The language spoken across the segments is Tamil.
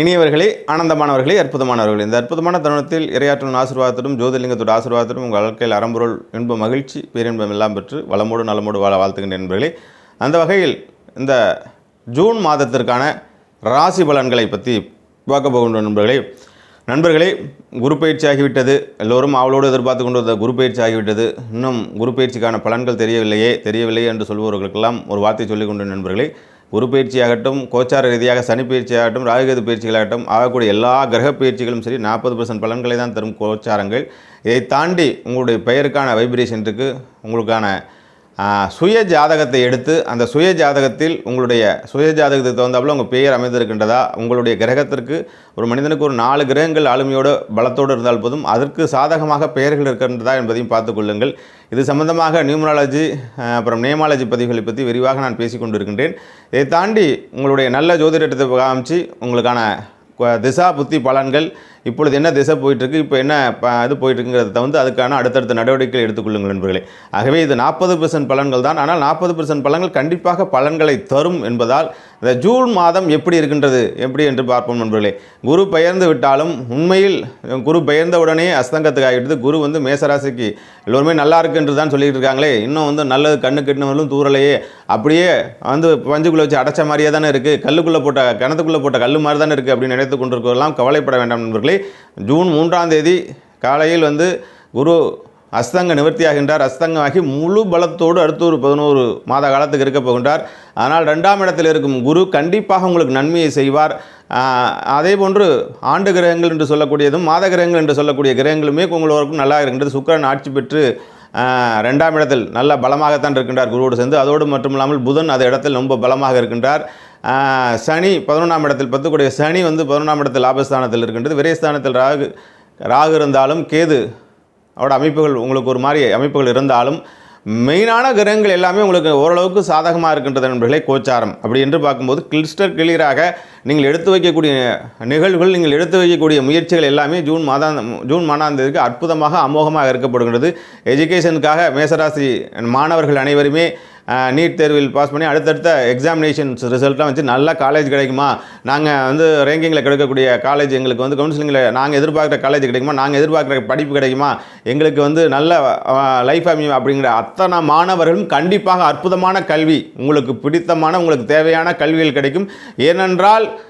இனியவர்களே ஆனந்தமானவர்களே அற்புதமானவர்களே. இந்த அற்புதமான தருணத்தில் இரையாற்றும் ஆசீர்வாதத்துடன் ஜோதிலிங்கத்தோட ஆசீர்வாதத்துடன் உங்கள் வாழ்க்கையில் அறம்பொருள் இன்ப மகிழ்ச்சி பேரின்பம் எல்லாம் பெற்று வளமோடு நலமோடு வாழ வாழ்த்துகின்ற நண்பர்களே. அந்த வகையில் இந்த ஜூன் மாதத்திற்கான ராசி பலன்களை பற்றி பார்க்க போகின்ற நண்பர்களே. நண்பர்களே குரு பயிற்சி ஆகிவிட்டது. எல்லோரும் அவளோடு எதிர்பார்த்து கொண்டு வந்த குரு பயிற்சி ஆகிவிட்டது. இன்னும் குரு பயிற்சிக்கான பலன்கள் தெரியவில்லையே தெரியவில்லையே என்று சொல்பவர்களுக்கெல்லாம் ஒரு வார்த்தை சொல்லிக் கொண்ட நண்பர்களே. குரு பயிற்சியாகட்டும் கோச்சார ரீதியாக சனி பயிற்சியாகட்டும் ராகுகேது பயிற்சிகளாகட்டும் ஆகக்கூடிய எல்லா கிரக பயிற்சிகளும் சரி நாற்பது பர்சன்ட் பலன்களை தான் தரும் கோச்சாரங்கள். இதை தாண்டி உங்களுடைய பெயருக்கான வைப்ரேஷன் இருக்குது உங்களுக்கான சுய ஜாதகத்தை எடுத்து அந்த சுய ஜாதகத்தில் உங்களுடைய சுய ஜாதகத்துக்கு தகுந்தாப்புல உங்கள் பெயர் அமைந்திருக்கின்றதா உங்களுடைய கிரகத்திற்கு ஒரு மனிதனுக்கு ஒரு நாலு கிரகங்கள் ஆளுமையோடு பலத்தோடு இருந்தால் போதும் அதற்கு சாதகமாக பெயர்கள் இருக்கின்றதா என்பதையும் பார்த்துக்கொள்ளுங்கள் இது சம்பந்தமாக நியூமராலஜி அப்புறம் நேமாலஜி பதிவுகளை பற்றி விரிவாக நான் பேசிக்கொண்டிருக்கின்றேன் இதை தாண்டி உங்களுடைய நல்ல ஜோதிடத்தை காமிச்சு உங்களுக்கான கு- திசா புத்தி பலன்கள் இப்பொழுது என்ன திசை போயிட்டுருக்கு இப்போ என்ன ப இது போயிட்டுருக்குங்கிறத தவிர்த்து அதுக்கான அடுத்தடுத்த நடவடிக்கைகள் எடுத்துக்கொள்ளுங்கள் நண்பர்களே. ஆகவே இது நாற்பது பெர்சன்ட் பலன்கள் தான். ஆனால் நாற்பது பெர்சன்ட் பலன்கள் கண்டிப்பாக பலன்களை தரும் என்பதால் இந்த ஜூன் மாதம் எப்படி இருக்கின்றது எப்படி என்று பார்ப்போம் நண்பர்களே. குரு பெயர்ந்து விட்டாலும் உண்மையில் குரு பெயர்ந்த உடனே அஸ்தங்கத்துக்கு ஆகிடுது குரு வந்து மேசராசிக்கு எல்லோருமே நல்லா இருக்கு என்று தான் சொல்லிட்டு இருக்காங்களே. இன்னும் வந்து நல்லது கண்ணு கெட்டினவர்களும் தூரலையே அப்படியே வந்து பஞ்சுக்குள்ளே வச்சு அடைச்ச மாதிரியே தானே இருக்குது கல்லுக்குள்ளே போட்ட கிணத்துக்குள்ளே போட்ட கல் மாதிரி தானே இருக்குது அப்படின்னு நினைத்து கொண்டிருக்கிறதெல்லாம் கவலைப்பட வேண்டாம் நண்பர்களே. ஜூன் மூன்றாம் தேதி காலையில் வந்து குரு அஸ்தங்க நிவர்த்தியாகின்றார். அஸ்தங்கமாகி முழு பலத்தோடு அடுத்த ஒரு பதினோரு மாத காலத்துக்கு இருக்க போகின்றார். ஆனால் ரெண்டாம் இடத்தில் இருக்கும் குரு கண்டிப்பாக உங்களுக்கு நன்மையை செய்வார். அதே போன்று ஆண்டு கிரகங்கள் என்று சொல்லக்கூடியதும் மாத கிரகங்கள் என்று சொல்லக்கூடிய கிரகங்களுமே உங்களோருக்கும் நல்லா இருக்கின்றது. சுக்கிரன் ஆட்சி பெற்று ரெண்டாம் இடத்தில் நல்ல பலமாகத்தான் இருக்கின்றார் குருவோடு சேர்ந்து. அதோடு மட்டுமில்லாமல் புதன் அந்த இடத்தில் ரொம்ப பலமாக இருக்கின்றார். சனி பதினொன்றாம் இடத்தில் பத்துக்கூடிய சனி வந்து பதினொன்றாம் இடத்தில் லாபஸ்தானத்தில் இருக்கின்றது. விரைஸ்தானத்தில் ராகு ராகு இருந்தாலும் கேது அவட அமைப்புகள் உங்களுக்கு ஒரு மாதிரி அமைப்புகள் இருந்தாலும் மெயினான கிரகங்கள் எல்லாமே உங்களுக்கு ஓரளவுக்கு சாதகமாக இருக்கின்றது நண்பர்களே கோச்சாரம். அப்படி என்று பார்க்கும்போது கிளிஸ்டர் கிளியராக நீங்கள் எடுத்து வைக்கக்கூடிய நிகழ்வுகள் நீங்கள் எடுத்து வைக்கக்கூடிய முயற்சிகள் எல்லாமே ஜூன் மாதாந்த ஜூன் மாதாம் அற்புதமாக அமோகமாக இருக்கப்படுகிறது எஜுகேஷனுக்காக மேசராசி மாணவர்கள் அனைவருமே நீட் தேர்வில் பாஸ் பண்ணி அடுத்தடுத்த எக்ஸாமினேஷன்ஸ் ரிசல்ட்லாம் வச்சு நல்ல காலேஜ் கிடைக்குமா? நாங்கள் வந்து ரேங்கிங்கில் கிடைக்கக்கூடிய காலேஜ் எங்களுக்கு வந்து கவுன்சிலிங்கில் நாங்கள் எதிர்பார்க்குற காலேஜ் கிடைக்குமா? நாங்கள் எதிர்பார்க்குற படிப்பு கிடைக்குமா? எங்களுக்கு வந்து நல்ல லைஃப் அமையும்? அப்படிங்கிற அத்தனை மாணவர்களும் கண்டிப்பாக அற்புதமான கல்வி உங்களுக்கு பிடித்தமான உங்களுக்கு தேவையான கல்விகள் கிடைக்கும். ஏனென்றால்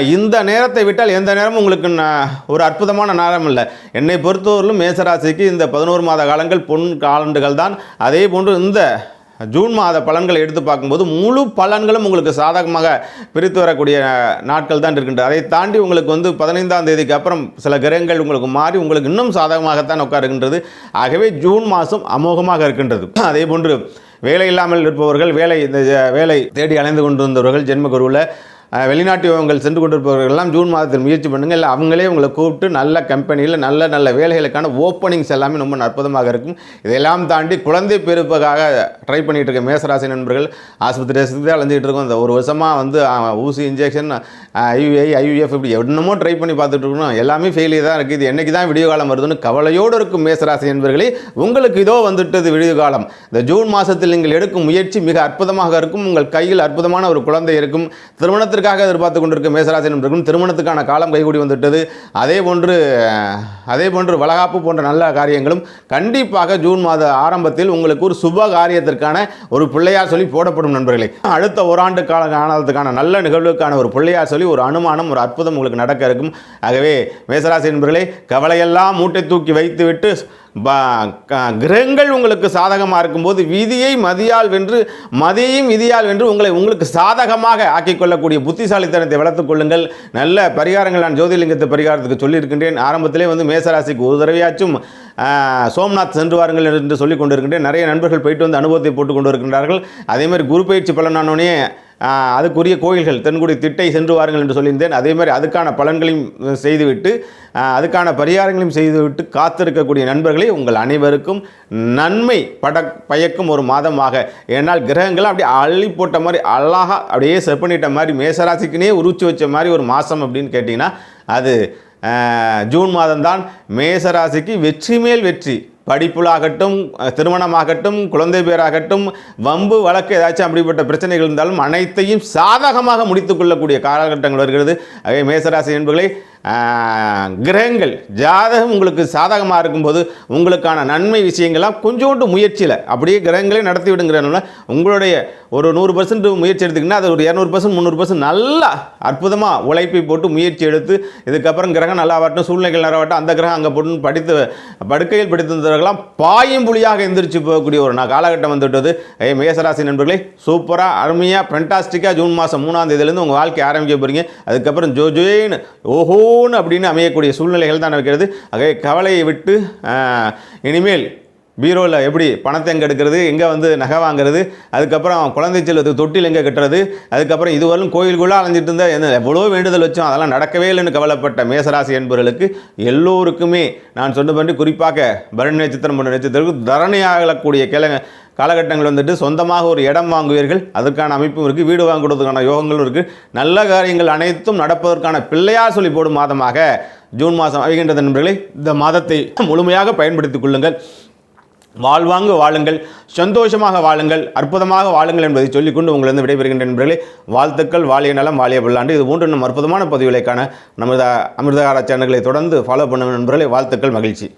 இந்த நேரத்தை விட்டால் எந்த நேரமும் உங்களுக்கு ந- ஒரு அற்புதமான நேரம் இல்லை. என்னை பொறுத்தவரையிலும் மேசராசிக்கு இந்த பதினோரு மாத காலங்கள் பொன் காலண்டுகள் தான் அதே போன்று இந்த ஜூன் மாத பலன்களை எடுத்து பார்க்கும்போது முழு பலன்களும் உங்களுக்கு சாதகமாக பிரித்து வரக்கூடிய நாட்கள் தான் இருக்கின்றது அதை தாண்டி உங்களுக்கு வந்து பதினைந்தாம் தேதிக்கு அப்புறம் சில கிரகங்கள் உங்களுக்கு மாறி உங்களுக்கு இன்னும் சாதகமாகத்தான் உட்காருகின்றது. ஆகவே ஜூன் மாதம் அமோகமாக இருக்கின்றது. அதே போன்று வேலை இல்லாமல் இருப்பவர்கள் வேலை இந்த வேலை தேடி அலைந்து கொண்டிருந்தவர்கள் ஜென்ம குருவில் வெளிநாட்டு யுவங்கள் சென்று கொண்டிருப்பவர்கள்லாம் ஜூன் மாதத்தில் முயற்சி பண்ணுங்கள் இல்லை அவங்களே உங்களை கூப்பிட்டு நல்ல கம்பெனியில் நல்ல நல்ல வேலைகளுக்கான ஓப்பனிங்ஸ் எல்லாமே ரொம்ப அற்புதமாக இருக்கும். இதெல்லாம் தாண்டி குழந்தை பெருப்பதாக ட்ரை பண்ணிகிட்டு இருக்க மேசராசி நண்பர்கள் ஆஸ்பத்திரி ஆஸ்பத்திரி அலைஞ்சிட்டு இருக்கோம். இந்த ஒரு வருஷமாக வந்து ஊசி இன்ஜெக்ஷன் ஐயுஐ ஐயுஎஃப் இப்படி என்னமோ ட்ரை பண்ணி பார்த்துட்டு இருக்கணும் எல்லாமே ஃபெயிலியர் தான் இருக்குது. இது என்றைக்கு தான் விடிய காலம் வருதுன்னு கவலையோடு இருக்கும் மேசராசி நண்பர்களே. உங்களுக்கு இதோ வந்துட்டது விடிய காலம். இந்த ஜூன் மாதத்தில் நீங்கள் எடுக்கும் முயற்சி மிக அற்புதமாக இருக்கும். உங்கள் கையில் அற்புதமான ஒரு குழந்தை இருக்கும். திருமணத்திற்கு எதற்காக எதிர்பார்த்து கொண்டிருக்கும் மேசராசி நண்பர்களும் திருமணத்துக்கான காலம் கைகூடி வந்துவிட்டது. அதே போன்று அதே போன்று வளகாப்பு போன்ற நல்ல காரியங்களும் கண்டிப்பாக ஜூன் மாத ஆரம்பத்தில் உங்களுக்கு ஒரு சுப காரியத்திற்கான ஒரு பிள்ளையார் சொல்லி போடப்படும் நண்பர்களே. அடுத்த ஓராண்டு கால காலத்துக்கான நல்ல நிகழ்வுக்கான ஒரு பிள்ளையார் சொல்லி ஒரு அனுமானம் ஒரு அற்புதம் உங்களுக்கு நடக்க இருக்கும். ஆகவே மேசராசி நண்பர்களே கவலையெல்லாம் மூட்டை தூக்கி வைத்துவிட்டு கிரகங்கள் உங்களுக்கு சாதகமாக இருக்கும்போது விதியை மதியால் வென்று மதியையும் விதியால் வென்று உங்களை உங்களுக்கு சாதகமாக ஆக்கிக்கொள்ளக்கூடிய புத்திசாலித்தனத்தை வளர்த்துக் கொள்ளுங்கள். நல்ல பரிகாரங்கள் நான் ஜோதிலிங்கத்தை பரிகாரத்துக்கு சொல்லியிருக்கின்றேன். ஆரம்பத்திலே வந்து மேசராசிக்கு ஒரு தடவையாச்சும் சோம்நாத் சென்று வாருங்கள் என்று சொல்லிக் கொண்டிருக்கின்றேன். நிறைய நண்பர்கள் போயிட்டு வந்து அனுபவத்தை போட்டுக் கொண்டு இருக்கின்றார்கள் அதேமாதிரி குரு பயிற்சி பலனானோடனே அதுக்குரிய கோயில்கள் தென்குடி திட்டை சென்று வாருங்கள் என்று சொல்லியிருந்தேன். அதே மாதிரி அதுக்கான பலன்களையும் செய்துவிட்டு அதுக்கான பரிகாரங்களையும் செய்துவிட்டு காத்திருக்கக்கூடிய நண்பர்களே உங்கள் அனைவருக்கும் நன்மை பட பயக்கும் ஒரு மாதமாக. ஏன்னால் கிரகங்கள் அப்படியே அள்ளி போட்ட மாதிரி அழகாக அப்படியே செட் பண்ணிட்ட மாதிரி மேசராசிக்குனே உருச்சி வச்ச மாதிரி ஒரு மாதம் அப்படின்னு கேட்டிங்கன்னா அது ஜூன் மாதம்தான் மேசராசிக்கு வெற்றி மேல் வெற்றி. படிப்புலாகட்டும் திருமணமாகட்டும் குழந்தை பேராகட்டும் வம்பு வழக்கு ஏதாச்சும் அப்படிப்பட்ட பிரச்சனைகள் இருந்தாலும் அனைத்தையும் சாதகமாக முடித்துக்கொள்ளக்கூடிய காலகட்டங்கள் வருகிறது. ஆகவே மேசராசி என்பர்களை கிரகங்கள் ஜாதகம் உங்களுக்கு சாதகமாக இருக்கும்போது உங்களுக்கான நன்மை விஷயங்கள்லாம் கொஞ்சோண்டு முயற்சியில் அப்படியே கிரகங்களே நடத்தி விடுங்கிறனால உங்களுடைய ஒரு நூறு பர்சன்ட் முயற்சி எடுத்துக்கிங்கன்னா அது ஒரு இரநூறு பர்சன்ட் முந்நூறு பர்சன்ட் நல்லா அற்புதமாக உழைப்பை போட்டு முயற்சி எடுத்து இதுக்கப்புறம் கிரகம் நல்லா வரட்டும் சூழ்நிலைகள் நல்லா அந்த கிரகம் அங்கே போட்டு படித்து படுக்கையில் படித்திருந்தவர்களாம் பாயும் புலியாக எந்திரிச்சு போகக்கூடிய ஒரு நான் காலகட்டம் வந்துவிட்டது. ஏ மேசராசி நண்பர்களே சூப்பராக அருமையாக ஃபென்டாஸ்டிக்காக ஜூன் மாதம் மூணாம் தேதியிலேருந்து உங்கள் வாழ்க்கை ஆரம்பிக்க போகிறீங்க அதுக்கப்புறம் ஜோ ஓஹோ ஓன்னு அப்படின்னு அமையக்கூடிய சூழ்நிலைகள் தான் இருக்கிறது. ஆகவே கவலையை விட்டு இனிமேல் பீரோவில் எப்படி பணத்தை எங்கே எடுக்கிறது எங்கே வந்து நகை வாங்குறது அதுக்கப்புறம் குழந்தை செல்வத்துக்கு தொட்டில் எங்கே கட்டுறது அதுக்கப்புறம் இதுவரையும் கோயிலுக்குள்ளே அலைஞ்சிட்டு இருந்தால் என்ன எவ்வளோ வேண்டுதல் வச்சோம் அதெல்லாம் நடக்கவே இல்லைன்னு கவலைப்பட்ட மேசராசி என்பவர்களுக்கு எல்லோருக்குமே நான் சொன்ன பண்ணி குறிப்பாக பரணி நட்சத்திரம் போன்ற நட்சத்திரத்துக்கு தரணியாகக்கூடிய கிழங்க காலகட்டங்கள் வந்துட்டு சொந்தமாக ஒரு இடம் வாங்குவீர்கள். அதற்கான அமைப்பும் இருக்குது வீடு வாங்குவதற்கான யோகங்களும் இருக்குது நல்ல காரியங்கள் அனைத்தும் நடப்பதற்கான பிள்ளையார் சொல்லி போடும் மாதமாக ஜூன் மாதம் ஆகின்றது நண்பர்களை. இந்த மாதத்தை முழுமையாக பயன்படுத்திக் கொள்ளுங்கள். வாழ்வாங்கு வாழுங்கள். சந்தோஷமாக வாழுங்கள். அற்புதமாக வாழுங்கள் என்பதை சொல்லிக்கொண்டு உங்களிருந்து விடைபெறுகின்ற நண்பர்களே. வாழ்த்துக்கள். வாழிய நலம் வாழிய பல்லாண்டு. இது போன்ற இன்னும் அற்புதமான பதிவுகளை காண நமது அமிர்தகார சேனல்களை தொடர்ந்து ஃபாலோ பண்ணும் நண்பர்களே. வாழ்த்துக்கள். மகிழ்ச்சி.